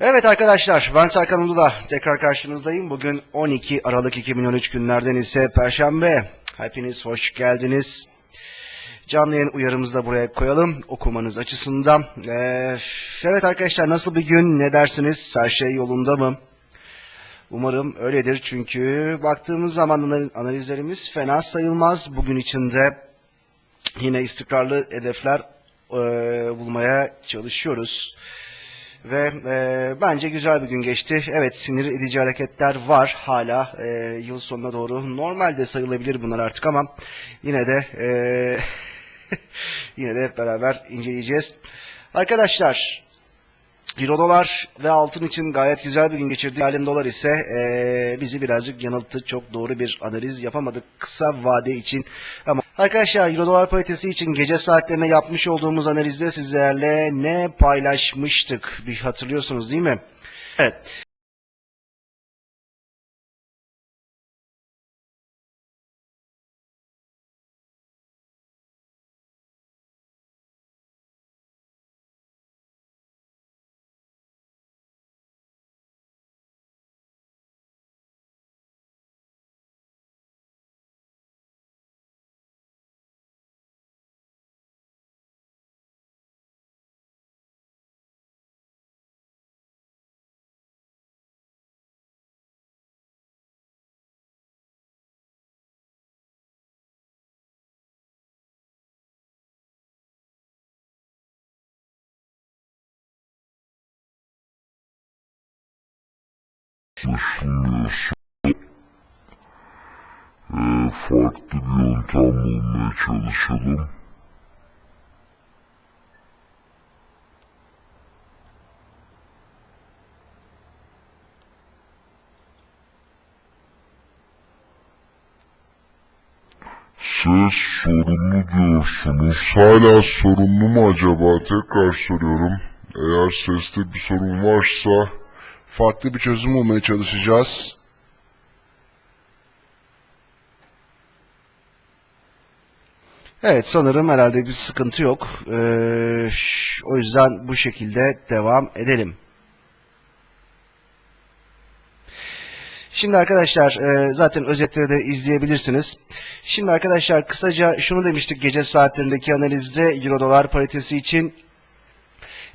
Evet arkadaşlar ben Serkan Uludağ tekrar karşınızdayım. Bugün 12 Aralık 2013 günlerden ise Perşembe. Hepiniz hoş geldiniz. Canlı yayın uyarımızı da buraya koyalım okumanız açısından. Ee, evet arkadaşlar nasıl bir gün ne dersiniz? Her şey yolunda mı? Umarım öyledir çünkü baktığımız zaman anal- analizlerimiz fena sayılmaz. Bugün içinde yine istikrarlı hedefler e, bulmaya çalışıyoruz. Ve e, bence güzel bir gün geçti. Evet sinir edici hareketler var hala e, yıl sonuna doğru. Normalde sayılabilir bunlar artık ama yine de e, yine de hep beraber inceleyeceğiz. Arkadaşlar Euro dolar ve altın için gayet güzel bir gün geçirdi. Halen dolar ise e, bizi birazcık yanılttı. Çok doğru bir analiz yapamadık kısa vade için. Ama arkadaşlar Euro dolar paritesi için gece saatlerine yapmış olduğumuz analizde sizlerle ne paylaşmıştık? Bir hatırlıyorsunuz değil mi? Evet. Düşünüyorsun. Ee, farklı bir yöntem bulmaya çalışalım. Ses sorunlu diyorsunuz. Hala sorunlu mu acaba? Tekrar soruyorum. Eğer seste bir sorun varsa Farklı bir çözüm bulmaya çalışacağız. Evet sanırım herhalde bir sıkıntı yok. Ee, o yüzden bu şekilde devam edelim. Şimdi arkadaşlar e, zaten özetleri de izleyebilirsiniz. Şimdi arkadaşlar kısaca şunu demiştik gece saatlerindeki analizde Euro dolar paritesi için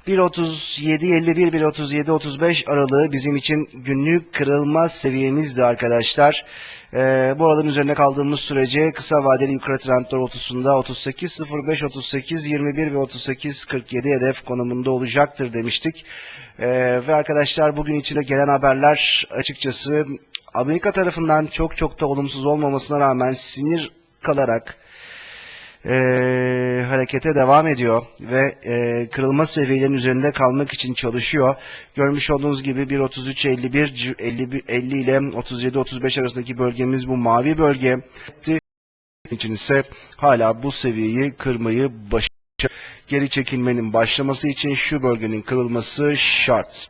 1.37.51 1.37.35 aralığı bizim için günlük kırılma seviyemizdi arkadaşlar. Ee, bu aralığın üzerinde kaldığımız sürece kısa vadeli yukarı trend doğrultusunda 38.05, 38.21 ve 38.47 hedef konumunda olacaktır demiştik. Ee, ve arkadaşlar bugün içinde gelen haberler açıkçası Amerika tarafından çok çok da olumsuz olmamasına rağmen sinir kalarak eee, harekete devam ediyor ve eee, kırılma seviyelerinin üzerinde kalmak için çalışıyor. Görmüş olduğunuz gibi 1.33.51 ci- 50, 50 ile 37-35 arasındaki bölgemiz bu mavi bölge. için ise hala bu seviyeyi kırmayı başarıyor. Geri çekilmenin başlaması için şu bölgenin kırılması şart.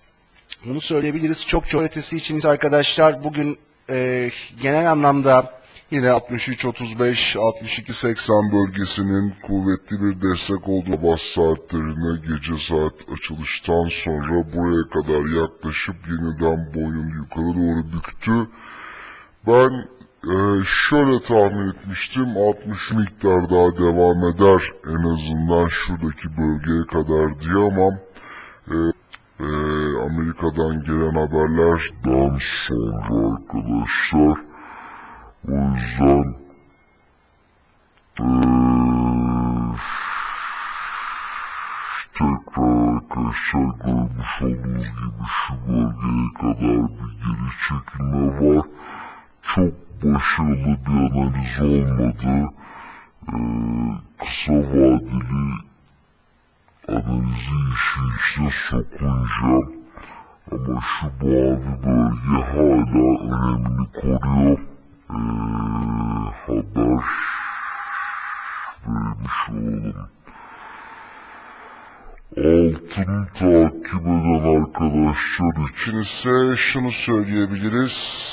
Bunu söyleyebiliriz. Çok çok ötesi için arkadaşlar bugün eee, genel anlamda Yine 63-35, 62-80 bölgesinin kuvvetli bir destek olduğu bas saatlerine gece saat açılıştan sonra buraya kadar yaklaşıp yeniden boyun yukarı doğru büktü. Ben e, şöyle tahmin etmiştim 60 miktar daha devam eder en azından şuradaki bölgeye kadar diye ama e, e, Amerika'dan gelen haberlerden sonra arkadaşlar o yüzden eee, tekrar arkadaşlar görmüş olduğunuz gibi şu bölgeye kadar bir geri çekilme var. Çok başarılı bir analiz olmadı. Eee, kısa vadeli analizi işin içine sokunca ama şu mavi bölge hala önemini koruyor. Haber vermiş olalım. Altını takip eden arkadaşlar için ise şunu söyleyebiliriz.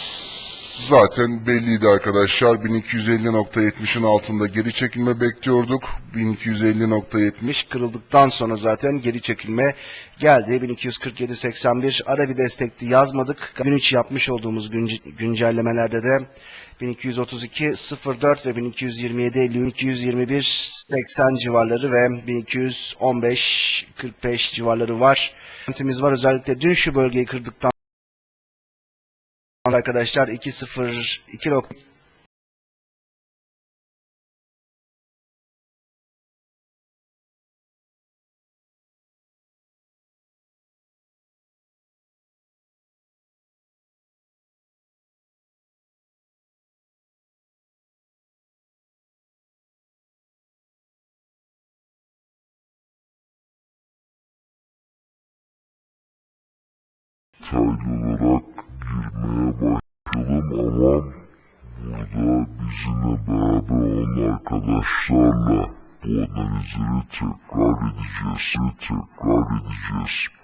Zaten belliydi arkadaşlar. 1250.70'in altında geri çekilme bekliyorduk. 1250.70 kırıldıktan sonra zaten geri çekilme geldi. 1247.81 ara bir destekti yazmadık. Gün içi yapmış olduğumuz günce- güncellemelerde de 1232.04 ve 1227.50 221.80 civarları ve 1215.45 civarları var. Beklentimiz var özellikle dün şu bölgeyi kırdıktan sonra arkadaşlar 2.0 2 detaylı olarak girmeye başlayalım ama burada bizimle beraber olan arkadaşlarla bu analizleri tekrar edeceğiz ve tekrar edeceğiz.